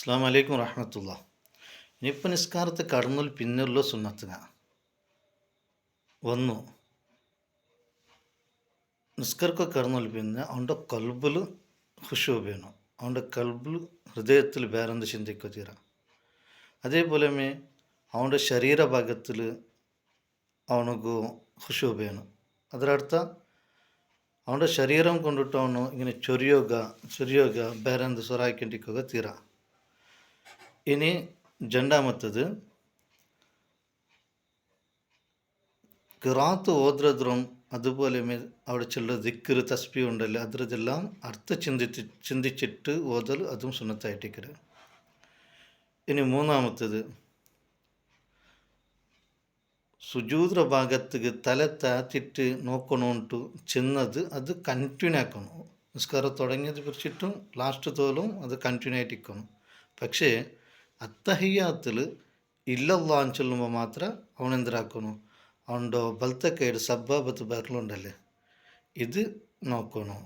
അസ്സാം വലൈക്കും വാഹമത്തുള്ള ഇനിയിപ്പോൾ നിസ്കാരത്തെ കടന്നൽ പിന്നുള്ള സുന്നത്തുക. വന്നു. നിസ്കർക്ക് കടന്നൽ പിന്നെ അവന്റെ കൽബിൽ ഹുഷു വേണം. അവന്റെ കൽബിൽ ഹൃദയത്തിൽ വേറെന്ത് ചിന്തിക്കുക തീരാം. അതേപോലെ അവന്റെ ശരീരഭാഗത്തിൽ അവനക്ക് ഹുഷു വേണം. അതിനർത്ഥം അവന്റെ ശരീരം കൊണ്ടിട്ട് അവನು ഇങ്ങനെ ചൊരിയുക ചൊരിയുക ബേരെന്ത് സ്വറായിക്കൊണ്ടിരിക്കുക തീരാം. ഇനി രണ്ടാമത്തത് കിറാത്ത് ഓദ്രദ്രം അതുപോലെ അവിടെ അവിടെച്ചുള്ള ദിക്ക് തസ്പി ഉണ്ടല്ലോ അതിലെല്ലാം അർത്ഥ ചിന്തി ചിന്തിച്ചിട്ട് ഓതൽ അതും സുന്നത്തായിട്ടിക്കരുത് ഇനി മൂന്നാമത്തത് സുജൂദ്ര ഭാഗത്തേക്ക് തല താത്തിട്ട് നോക്കണോണ്ട് ചെന്നത് അത് കണ്ടിന്യൂ ആക്കണം. നിസ്കാരം തുടങ്ങിയത് പിടിച്ചിട്ടും ലാസ്റ്റ് തോലും അത് കണ്ടിന്യൂ ആയിട്ടിരിക്കണം. പക്ഷേ അത്തഹിയാത്തിൽ ഇല്ലല്ലാ എന്ന് ചൊല്ലുമ്പോൾ മാത്രം അവൻ എന്തിനാക്കണം അവൻ്റെ ബലത്തക്കൈഡ് സബ്ബാബത്ത് ബെറലുണ്ടല്ലേ ഇത് നോക്കണം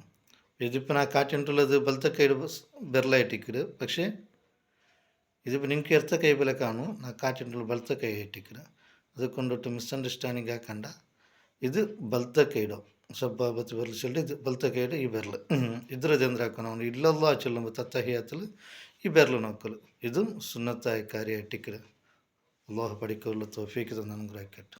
ഇതിപ്പോൾ ഞാൻ കാട്ടിട്ടുള്ളത് ബലത്തക്കൈഡ് ബെറലായിട്ടിക്കര് പക്ഷേ ഇതിപ്പോൾ നിങ്ങൾക്ക് എർത്ത കൈ പോലെ കാണും ನಾ ಕಾಟಿಂಟಲ್ಲಿ ಬಲ್ತ ಕೈ ಇಟ್ಟಿಕ್ಕಿರ ಅದಕ್ಕೊಂಡೊಟ್ಟು ಮಿಸ್ಅಂಡರ್ಸ್ಟ್ಯಾಂಡಿಂಗ್ ಹಾಕಂಡ ಇದು ಬಲ್ತ ಕೈಡು ಸಬ್ಬ ಬತ್ತು ಬೆರಳು ಚೆಲ್ಲಿ ಇದು ಬಲ್ತ ಕೈಡು ಈ ಬೆರಳು ಇದ್ರದ್ದು ಎಂದ್ರೆ ಹಾಕೋಣ ಅವನು ಇಲ್ಲಲ್ಲ ಚೆಲ್ಲುಂಬ ತತ್ತಹಿಯಾತಲು ഈ പേരിൽ നോക്കൽ. ഇതും സുന്നത്തായ കാര്യമായിട്ടിക്കൽ അള്ളാഹു പഠിക്കാനുള്ള തോഫിക്ക് തന്നെ അനുഗ്രഹിക്കട്ടെ.